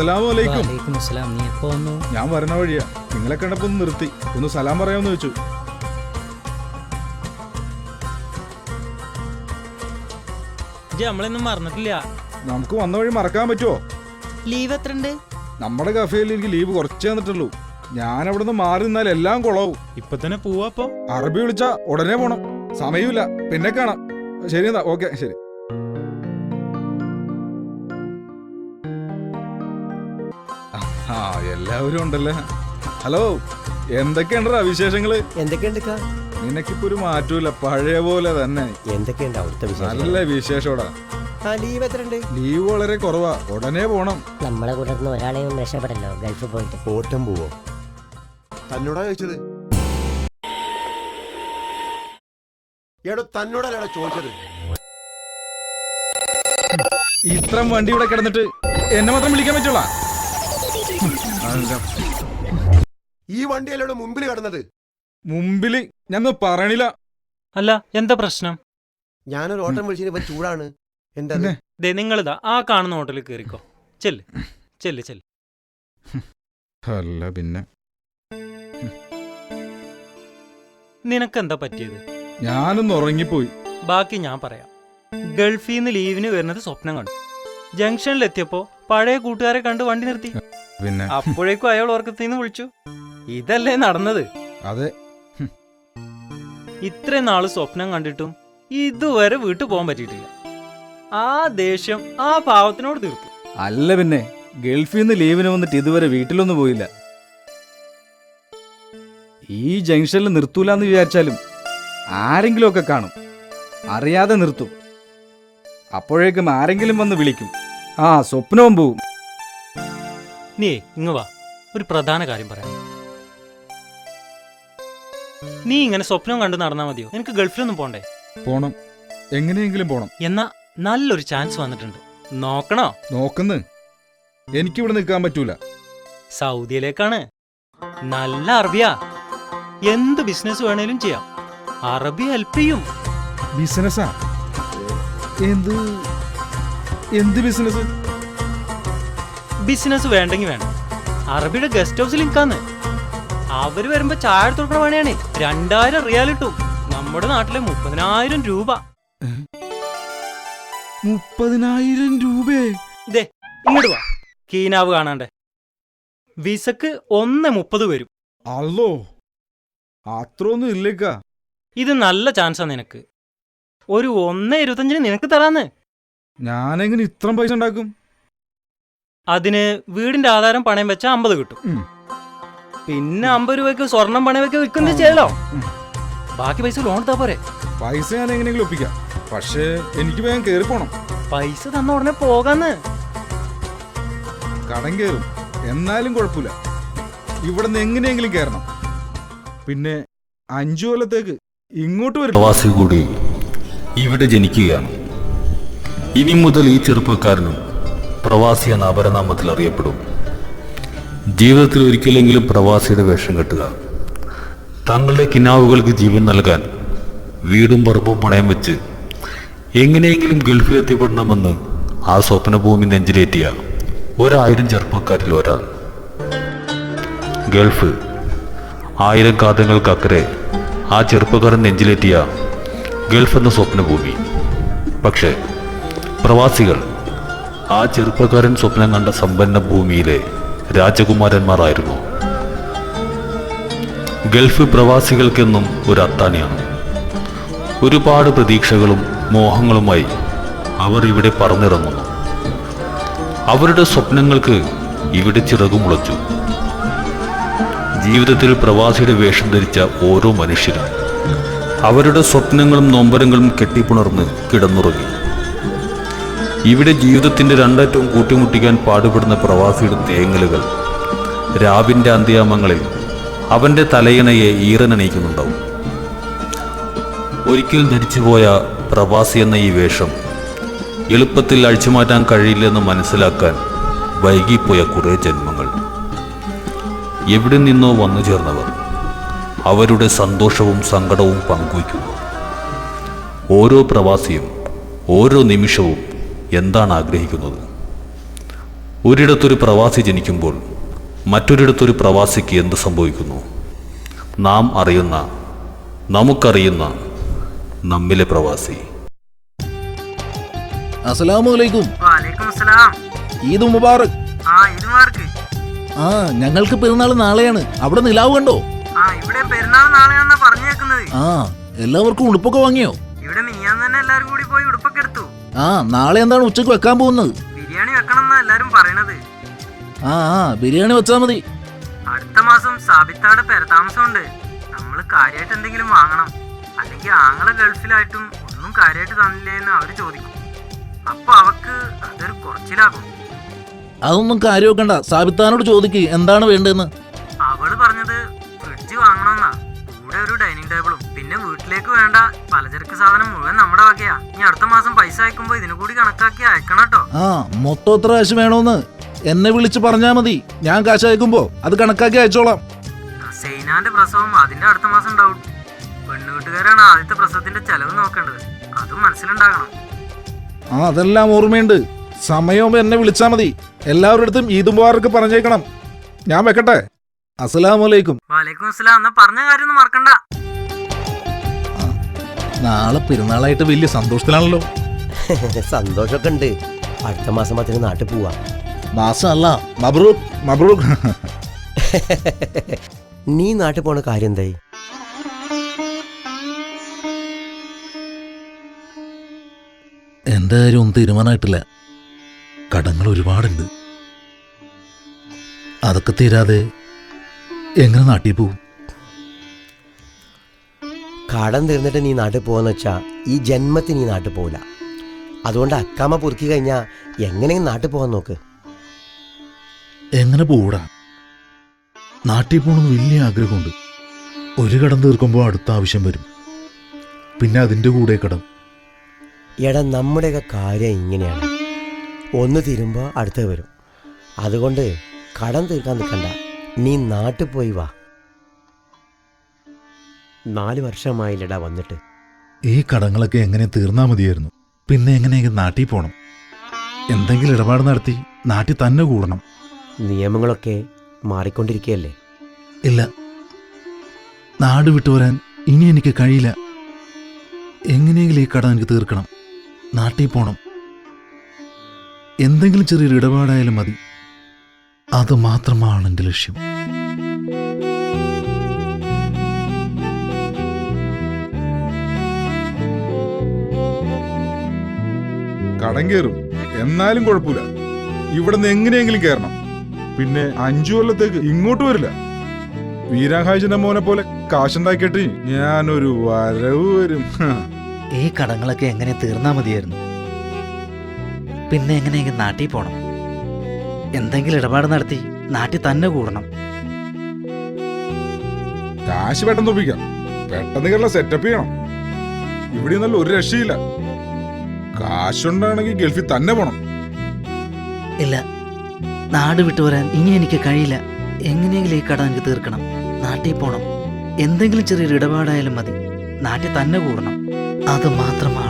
അസ്സലാമു അലൈക്കും. വലൈക്കും അസ്സലാം. നീ എപ്പോ വന്നു? ഞാൻ വരണ വഴിയാ. നിങ്ങളെ കണ്ടപ്പോ ഒന്ന് നിർത്തി. ഒന്ന് സലാം പറയാമെന്ന് വെച്ചു ഇജ്ജ് നമ്മളൊന്നും മറന്നിട്ടില്ല. നമുക്ക് വന്ന വഴി മറക്കാൻ പറ്റുമോ ലീവ് എത്ര ഉണ്ട് നമ്മുടെ കഫേയിൽ എനിക്ക് ലീവ് കുറച്ചേ തന്നിട്ടുള്ളൂ ഞാൻ അവിടെ നിന്ന് മാറി നിന്നാൽ എല്ലാം കുളവും. ഇപ്പൊ തന്നെ പോവാപ്പോ അറബി വിളിച്ചാ ഉടനെ പോണം. സമയമില്ല. പിന്നെ കാണാം. ശരി എന്നാ. ഓക്കെ ശരി. എല്ലാവരും ഉണ്ടല്ലേ? ഹലോ എന്തൊക്കെയുണ്ടടാ വിശേഷങ്ങൾ? എന്തൊക്കെയുണ്ട് കാ? നിനക്കിപ്പോ ഒരു മാറ്റൂല പഴയ പോലെ തന്നെ. എന്തൊക്കെയുണ്ട് അവിടുത്തെ വിശേഷം നല്ല വിശേഷോടാ. ആ ലീവ് എത്ര ഉണ്ട് ലീവ് വളരെ കുറവാ. ഉടനെ പോണം. നമ്മളെ കൂടെ ഒരാളെയും രക്ഷപ്പെടല്ലോ ഗൾഫ് പോയിട്ട്. ഓട്ടം പോവോ? തന്നോടാ ചോദിച്ചത്. എടോ തന്നോടല്ലേടാ ചോദിച്ചത്? ഇത്രം വണ്ടി ഇവിടെ കിടന്നിട്ട് എന്നെ മാത്രം വിളിക്കാൻ പറ്റുള്ള ഈ വണ്ടിയല്ലോടെ മുമ്പിൽ കടന്നത്? മുമ്പിൽ ഞാൻ പറയണില്ല. അല്ല എന്താ പ്രശ്നം? ഞാനൊരു ഓട്ടം വിളിച്ചിട്ട് ഇവൻ ചൂടാണ്. എന്താ? ദേ നിങ്ങളിതാ ആ കാണുന്ന ഹോട്ടലിൽ കയറിക്കോ ചെല്ല് ചെല്ല് ചെല്ല്. അല്ല പിന്നെ? നിനക്കെന്താ പറ്റിയത്? ഞാനൊന്ന് ഉറങ്ങിപ്പോയി. ബാക്കി ഞാൻ പറയാം. ഗൾഫിൽ നിന്ന് ലീവിന് വരുന്നത് സ്വപ്നം കണ്ടു. ജംഗ്ഷനിലെത്തിയപ്പോ പഴയ കൂട്ടുകാരെ കണ്ട് വണ്ടി നിർത്തി. പിന്നെ. അപ്പോഴേക്കും അയാൾ ഉറക്കത്തിൽ നിന്ന് വിളിച്ചു. ഇതല്ലേ നടന്നത്? അതെ. ഇത്രയും നാൾ സ്വപ്നം കണ്ടിട്ടും ഇതുവരെ വീട്ടിൽ പോകാൻ പറ്റിയിട്ടില്ല. ആ ദേഷ്യം ആ പാവത്തിനോട് തീർത്തു. അല്ല പിന്നെ ഗൾഫിൽ നിന്ന് ലീവിന് വന്നിട്ട് ഇതുവരെ വീട്ടിലൊന്നും പോയില്ല. ഈ ജംഗ്ഷനിൽ നിർത്തൂലെന്ന് വിചാരിച്ചാലും ആരെങ്കിലുമൊക്കെ കാണും. അറിയാതെ നിർത്തും. അപ്പോഴേക്കും ആരെങ്കിലും വന്ന് വിളിക്കും. ആ സ്വപ്നവും പോവും. നീ ഇങ്ങ് വാ. ഒരു പ്രധാന കാര്യം പറയാം. നീ ഇങ്ങനെ സ്വപ്നം കണ്ടു നടന്നാ മതിയോ? നിനക്ക് ഗൾഫിലൊന്നും പോണ്ടേ? പോണം. എങ്ങനെയെങ്കിലും പോണം. എന്നാ നല്ലൊരു ചാൻസ് വന്നിട്ടുണ്ട്. നോക്കണോ? നോക്കുന്ന്. എനിക്കിവിടെ നിൽക്കാൻ പറ്റൂല. സൗദിയിലേക്കാണ്. നല്ല അറബിയാ. എന്ത് ബിസിനസ് വേണേലും ചെയ്യാം. അറബി ഹെൽപ്പ് ചെയ്യും. ബിസിനസ്സാ? എന്ത്? എന്ത് ബിസിനസ് ബിസിനസ് വേണ്ടെങ്കിൽ വേണം. അറബിയുടെ ഗസ്റ്റ് ഹൗസിൽ നിൽക്കാന്ന് അവർ വരുമ്പോ ചായ എടുത്തോക്കണ പണിയാണേ. രണ്ടായിരം റിയാൽ കിട്ടും നമ്മുടെ നാട്ടിലെ മുപ്പതിനായിരം രൂപ. മുപ്പതിനായിരം രൂപേ? ദേ ഇങ്ങോട്ട് വാ. കീനാവ് കാണാണ്ടേ. വിസക്ക് ഒന്ന് മുപ്പത് വരും. അല്ലോ അത്രയൊന്നും ഇല്ലേക്ക. ഇത് നല്ല ചാൻസാ നിനക്ക്. ഒരു ഒന്ന് ഇരുപത്തഞ്ചിന് നിനക്ക് തരാന്ന്. ഞാനെങ്ങനെ ഇത്രയും പൈസ ഉണ്ടാക്കും? അതിന് വീടിന്റെ ആധാരം പണയം വെച്ച അമ്പത് കിട്ടും. പിന്നെ അമ്പത് രൂപയ്ക്ക് സ്വർണം പണയം വെക്കാൻ വിൽക്കുന്നത് ചെയ്യലോ? ബാക്കി പൈസ ലോൺ എടുത്താ പോരെ? പൈസ ഞാൻ എങ്ങനെയെങ്കിലും ഒപ്പിക്കാം. പക്ഷേ എനിക്ക് വേഗം കയറി പോണം. പൈസ തന്ന ഉടനെ പോകാന്ന്. കടം കയറും എന്നാലും കുഴപ്പമില്ല. ഇവിടെ നിന്ന് എങ്ങനെയെങ്കിലും കയറണം പിന്നെ അഞ്ചു കൊല്ലത്തേക്ക് ഇങ്ങോട്ട് വരും. പ്രവാസി കൂടി ഇവിടെ ജനിക്കുകയാണ്. ഇനി മുതൽ ഈ ചെറുപ്പക്കാരനും പ്രവാസി എന്ന അപരനാമത്തിൽ അറിയപ്പെടും. ജീവിതത്തിൽ ഒരിക്കലെങ്കിലും പ്രവാസിയുടെ വേഷം കെട്ടുക. തങ്ങളുടെ കിനാവുകൾക്ക് ജീവൻ നൽകാൻ വീടും പറമ്പും പണയം വെച്ച് എങ്ങനെയെങ്കിലും ഗൾഫിൽ എത്തിപ്പെടണമെന്ന് ആ സ്വപ്നഭൂമി നെഞ്ചിലേറ്റിയ ഒരായിരം ചെറുപ്പക്കാരിൽ ഒരാൾ. ഗൾഫ് ആയിരം കാതങ്ങൾക്കക്കരെ ആ ചെറുപ്പക്കാരൻ നെഞ്ചിലേറ്റിയ ഗൾഫ് എന്ന സ്വപ്നഭൂമി. പക്ഷേ പ്രവാസികൾ ആ ചെറുപ്പക്കാരൻ സ്വപ്നം കണ്ട സമ്പന്ന ഭൂമിയിലെ രാജകുമാരന്മാരായിരുന്നു. ഗൾഫ് പ്രവാസികൾക്കെന്നും ഒരു അത്താണിയാണ്. ഒരുപാട് പ്രതീക്ഷകളും മോഹങ്ങളുമായി അവർ ഇവിടെ പറന്നിറങ്ങുന്നു. അവരുടെ സ്വപ്നങ്ങൾക്ക് ഇവിടെ ചിറകുമുളച്ചു ജീവിതത്തിൽ പ്രവാസിയുടെ വേഷം ധരിച്ച ഓരോ മനുഷ്യരും അവരുടെ സ്വപ്നങ്ങളും നൊമ്പരങ്ങളും കെട്ടിപ്പുണർന്ന് കിടന്നുറങ്ങി. ഇവിടെ ജീവിതത്തിന്റെ രണ്ടറ്റവും കൂട്ടിമുട്ടിക്കാൻ പാടുപെടുന്ന പ്രവാസിയുടെ തേങ്ങലുകൾ. രാവിന്റെ അന്ത്യാമങ്ങളിൽ അവന്റെ തലയിണയെ ഈറനണിയിക്കുന്നുണ്ടാവും ഒരിക്കൽ ധരിച്ചുപോയ പ്രവാസി എന്ന ഈ വേഷം എളുപ്പത്തിൽ അഴിച്ചുമാറ്റാൻ കഴിയില്ലെന്ന് മനസ്സിലാക്കാൻ വൈകിപ്പോയ കുറേ ജന്മങ്ങൾ. എവിടെ നിന്നോ വന്നു ചേർന്നവർ അവരുടെ സന്തോഷവും സങ്കടവും പങ്കുവയ്ക്കുന്നു. ഓരോ പ്രവാസിയും ഓരോ നിമിഷവും എന്താണ് ആഗ്രഹിക്കുന്നത്? ഒരിടത്തൊരു പ്രവാസി ജനിക്കുമ്പോൾ മറ്റൊരിടത്തൊരു പ്രവാസിക്ക് എന്ത് സംഭവിക്കുന്നു? നാം അറിയുന്ന നമുക്കറിയുന്ന നമ്മിലെ പ്രവാസി. അസലാമലൈക്കും ഈദ് മുബാറക്. ആ ഞങ്ങൾക്ക് പെരുന്നാൾ നാളെയാണ്. അവിടെ നിലാവ് കണ്ടോ? ആ ഇവിടെ പെരുന്നാൾ നാളെയാണെന്നാ പറഞ്ഞേക്കുന്നത്. ആ എല്ലാവർക്കും ഉടുപ്പൊക്കെ വാങ്ങിയോ? ഇവിടെ മിനിയാന്ന് തന്നെ എല്ലാരും ആ നാളെ എന്താണ് ഉച്ചയ്ക്ക് വെക്കാൻ പോകുന്നത്? ബിരിയാണി വെക്കണം എന്നാ എല്ലാരും പറയണത്. ആ ആ ബിരിയാണി വെച്ചാ മതി. അടുത്ത മാസം സാബിത്താടെ പെരതാമസമുണ്ട്. നമ്മൾ കാര്യമായിട്ട് എന്തെങ്കിലും വാങ്ങണം. അല്ലെങ്കിൽ ആങ്ങളെ ഗൾഫിലായിട്ടും ഒന്നും കാര്യമായിട്ട് തന്നില്ലേ എന്ന് അവർ ചോദിക്കും. അപ്പൊ അവക്ക് അതൊരു കുറച്ചിലാകും. അതൊന്നും കാര്യം വെക്കണ്ട സാബിത്താനോട് ചോദിക്ക് എന്താണ് വേണ്ടതെന്ന്? വേണ്ട. പലചരക്ക് സാധനം മുഴുവൻ നമ്മുടെ വകയാ. ഇനി അടുത്ത മാസം പൈസ അയക്കുമ്പോ ഇതിനു കൂടി കണക്കാക്കി അയക്കണം കേട്ടോ ആ മൊത്തം എത്ര കാശ് വേണോന്ന് എന്നെ വിളിച്ച് പറഞ്ഞാ മതി. ഞാൻ കാശ് അയക്കുമ്പോ അത് കണക്കാക്കി അയച്ചോളാം. സൈനാന്റെ പ്രസവം അതിന്റെ അടുത്ത മാസം ഉണ്ടാവും. പെണ്ണുവീട്ടുകാരാണ് ആദ്യത്തെ പ്രസവത്തിന്റെ ചെലവ് നോക്കേണ്ടത്. അതും മനസ്സിലുണ്ടാകണം. ആ അതെല്ലാം ഓർമ്മയുണ്ട്. സമയവും എന്നെ വിളിച്ചാ മതി. എല്ലാവരുടെ അടുത്തും ഈദ് മുബാറക്ക് പറഞ്ഞേക്കണം. ഞാൻ വെക്കട്ടെ? അസലാമലൈക്കും വാലേക്കും അസ്സലാം. എന്നാ പറഞ്ഞ കാര്യം ഒന്നും മറക്കണ്ട. നാളെ പെരുന്നാളായിട്ട് വലിയ സന്തോഷത്തിലാണല്ലോ. സന്തോഷമൊക്കെ ഉണ്ട് അടുത്ത മാസം പത്തിന് നാട്ടിൽ പോവാ. മാസമല്ല മബ്രൂക്ക് മബ്രൂക്ക് നീ നാട്ടിൽ പോണ കാര്യം എന്തായി? എന്റെ കാര്യം ഒന്നും തീരുമാനമായിട്ടില്ല. കടങ്ങൾ ഒരുപാടുണ്ട്. അതൊക്കെ തീരാതെ എങ്ങനെ നാട്ടിൽ പോവും കടം തീർന്നിട്ട് നീ നാട്ടിൽ പോവാന്ന് വെച്ചാൽ ഈ ജന്മത്തിൽ നീ നാട്ടിൽ പോവില്ല. അതുകൊണ്ട് അക്കാമ പൊറുക്കി കഴിഞ്ഞാൽ എങ്ങനെയും നാട്ടിൽ പോകാൻ നോക്ക്. എങ്ങനെ പോടാ നാട്ടിൽ പോകണമെന്ന് വലിയ ആഗ്രഹമുണ്ട്. ഒരു കടം തീർക്കുമ്പോൾ അടുത്ത ആവശ്യം വരും. പിന്നെ അതിന്റെ കൂടെ കടം. എടാ നമ്മുടെയൊക്കെ കാര്യം ഇങ്ങനെയാണ്. ഒന്ന് തീരുമ്പോൾ അടുത്തത് വരും. അതുകൊണ്ട് കടം തീർക്കാൻ നിൽക്കണ്ട. നീ നാട്ടിൽ പോയി വാ. നാല് വർഷമായില്ലടാ വന്നിട്ട്. ഈ കടങ്ങളൊക്കെ എങ്ങനെ തീർന്നാ മതിയായിരുന്നു? പിന്നെ എങ്ങനെയെങ്കിലും നാട്ടിൽ പോണം? എന്തെങ്കിലും ഇടപാട് നടത്തി നാട്ടിൽ തന്നെ കൂടണം. നിയമങ്ങളൊക്കെ മാറിക്കൊണ്ടിരിക്കുകയല്ലേ? ഇല്ല. നാട് വിട്ടു വരാൻ ഇനി എനിക്ക് കഴിയില്ല. എങ്ങനെയെങ്കിലും ഈ കടം എനിക്ക് തീർക്കണം. നാട്ടിൽ പോണം. എന്തെങ്കിലും ചെറിയൊരു ഇടപാടായാലും മതി. അത് മാത്രമാണ് എന്റെ ലക്ഷ്യം. കടം കയറും എന്നാലും കുഴപ്പമില്ല. ഇവിടുന്ന് എങ്ങനെയെങ്കിലും കയറണം. പിന്നെ അഞ്ചു കൊല്ലത്തേക്ക് ഇങ്ങോട്ട് വരില്ല. വീരാഹാജിന്റെ മോനെ പോലെ കാശുണ്ടാക്കിയിട്ട് ഞാനൊരു വരവ് വരും. ഈ കടങ്ങളൊക്കെ എങ്ങനെ തീർന്നാ മതിയായിരുന്നു? പിന്നെ എങ്ങനെയെങ്കിലും നാട്ടിൽ പോണം. എന്തെങ്കിലും ഇടപാട് നടത്തി നാട്ടിൽ തന്നെ കൂടണം. കാശ് പെട്ടെന്ന് ഒപ്പിക്കാം. പെട്ടെന്ന് കേരള സെറ്റപ്പ് ചെയ്യണം. ഇവിടെ നല്ല ഒരു രക്ഷയില്ല. കാശുണ്ടാണെങ്കിൽ ഗൾഫിൽ തന്നെ പോണം. ഇല്ല നാട് വിട്ടു വരാൻ ഇനി എനിക്ക് കഴിയില്ല. എങ്ങനെയെങ്കിലും ഈ കടം എനിക്ക് തീർക്കണം. നാട്ടിൽ പോണം. എന്തെങ്കിലും ചെറിയൊരു ഇടപാടായാലും മതി. നാട്ടിൽ തന്നെ കൂടണം. അത് മാത്രമാണ്.